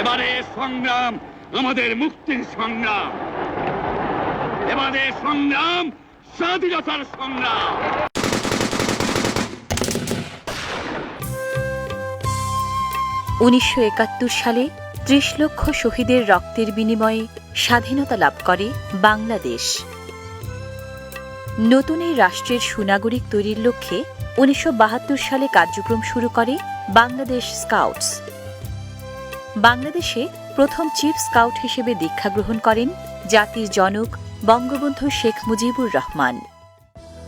এবারে সংগ্রাম, আমাদের মুক্তির সংগ্রাম। এবারে সংগ্রাম, স্বাধীনতার সংগ্রাম। উনিশশো একাত্তর সালে ত্রিশ লক্ষ শহীদের রক্তের বিনিময়ে স্বাধীনতা লাভ করে বাংলাদেশ। নতুন এই রাষ্ট্রের সুনাগরিক তৈরির লক্ষ্যে উনিশশো বাহাত্তর সালে কার্যক্রম শুরু করে বাংলাদেশ স্কাউটস। বাংলাদেশে প্রথম চিফ স্কাউট হিসেবে দীক্ষা গ্রহণ করেন জাতির জনক বঙ্গবন্ধু শেখ মুজিবুর রহমান।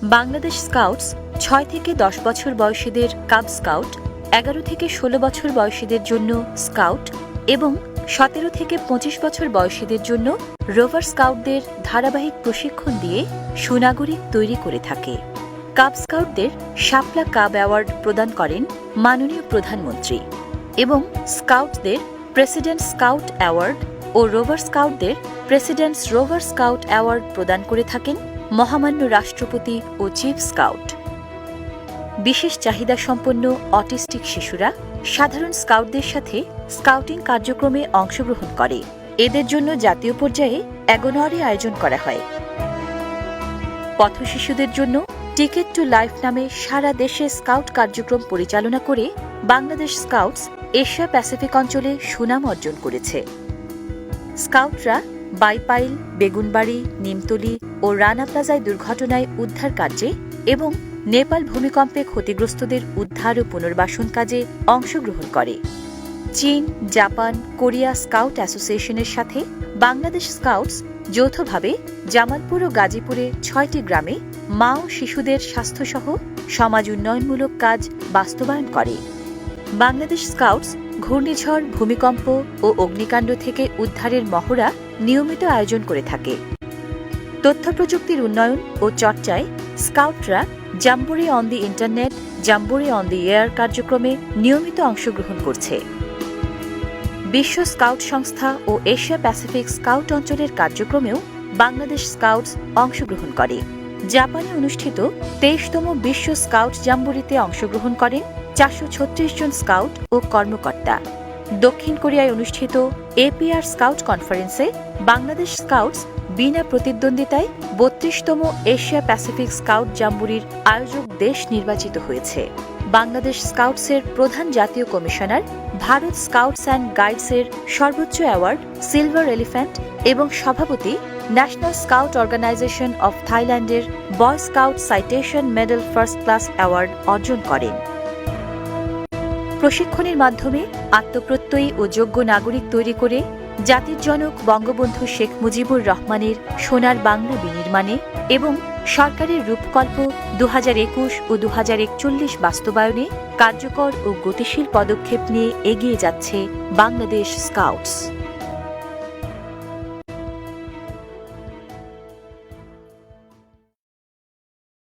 বাংলাদেশ স্কাউটস ছয় থেকে দশ বছর বয়সীদের কাব স্কাউট, এগারো থেকে ষোলো বছর বয়সীদের জন্য স্কাউট এবং সতেরো থেকে পঁচিশ বছর বয়সীদের জন্য রোভার স্কাউটদের ধারাবাহিক প্রশিক্ষণ দিয়ে সুনাগরিক তৈরি করে থাকে। কাব স্কাউটদের শাপলা কাব অ্যাওয়ার্ড প্রদান করেন মাননীয় প্রধানমন্ত্রী এবং স্কাউটদের প্রেসিডেন্ট স্কাউট অ্যাওয়ার্ড ও রোভার স্কাউটদের প্রেসিডেন্টস রোভার স্কাউট অ্যাওয়ার্ড প্রদান করে থাকেন মহামান্য রাষ্ট্রপতি ও চিফ স্কাউট। বিশেষ চাহিদা সম্পন্ন অটিস্টিক শিশুরা সাধারণ স্কাউটদের সাথে স্কাউটিং কার্যক্রমে অংশগ্রহণ করে। এদের জন্য জাতীয় পর্যায়ে অ্যাগোনরি আয়োজন করা হয়। পথ শিশুদের জন্য টিকেট টু লাইফ নামে সারা দেশে স্কাউট কার্যক্রম পরিচালনা করে বাংলাদেশ স্কাউটস এশিয়া প্যাসিফিক অঞ্চলে সুনাম অর্জন করেছে। স্কাউটরা বাইপাইল, বেগুনবাড়ি, নিমতলি ও রানা প্লাজায় দুর্ঘটনায় উদ্ধার কার্যে এবং নেপাল ভূমিকম্পে ক্ষতিগ্রস্তদের উদ্ধার ও পুনর্বাসন কাজে অংশগ্রহণ করে। চীন, জাপান, কোরিয়া স্কাউট অ্যাসোসিয়েশনের সাথে বাংলাদেশ স্কাউটস যৌথভাবে জামালপুর ও গাজীপুরে ছয়টি গ্রামে মা ও শিশুদের স্বাস্থ্যসহ সমাজ উন্নয়নমূলক কাজ বাস্তবায়ন করে। বাংলাদেশ স্কাউটস, ঘূর্ণিঝড়, ভূমিকম্প ও অগ্নিকাণ্ড থেকে উদ্ধারের মহড়া নিয়মিত আয়োজন করে থাকে। তথ্য প্রযুক্তির উন্নয়ন ও চর্চায় স্কাউটরা jamboree on the internet, jamboree on the air কার্যক্রমে নিয়মিত অংশগ্রহণ করছে। বিশ্ব স্কাউট সংস্থা ও এশিয়া প্যাসিফিক স্কাউট অঞ্চলের কার্যক্রমেও বাংলাদেশ স্কাউটস অংশগ্রহণ করে। জাপানে অনুষ্ঠিত তেইশতম বিশ্ব স্কাউট জাম্বুরিতে অংশগ্রহণ করেন চারশো ছত্রিশ জন স্কাউট ও কর্মকর্তা। দক্ষিণ কোরিয়ায় অনুষ্ঠিত এপিআর স্কাউট কনফারেন্সে বাংলাদেশ স্কাউটস বিনা প্রতিদ্বন্দ্বিতায় বত্রিশতম এশিয়া প্যাসিফিক স্কাউট জাম্বুরির আয়োজক দেশ নির্বাচিত হয়েছে। বাংলাদেশ স্কাউটসের প্রধান জাতীয় কমিশনার ভারত স্কাউটস অ্যান্ড গাইডসের সর্বোচ্চ অ্যাওয়ার্ড সিলভার এলিফ্যান্ট এবং সভাপতি ন্যাশনাল স্কাউট অর্গানাইজেশন অব থাইল্যান্ডের boy scout citation medal first class award অর্জন করেন। প্রশিক্ষণের মাধ্যমে আত্মপ্রত্যয়ী ও যোগ্য নাগরিক তৈরি করে জাতির জনক বঙ্গবন্ধু শেখ মুজিবুর রহমানের সোনার বাংলা বিনির্মাণে এবং সরকারের রূপকল্প দু একুশ ও দু একচল্লিশ বাস্তবায়নে কার্যকর ও গতিশীল পদক্ষেপ নিয়ে এগিয়ে যাচ্ছে বাংলাদেশ স্কাউটস।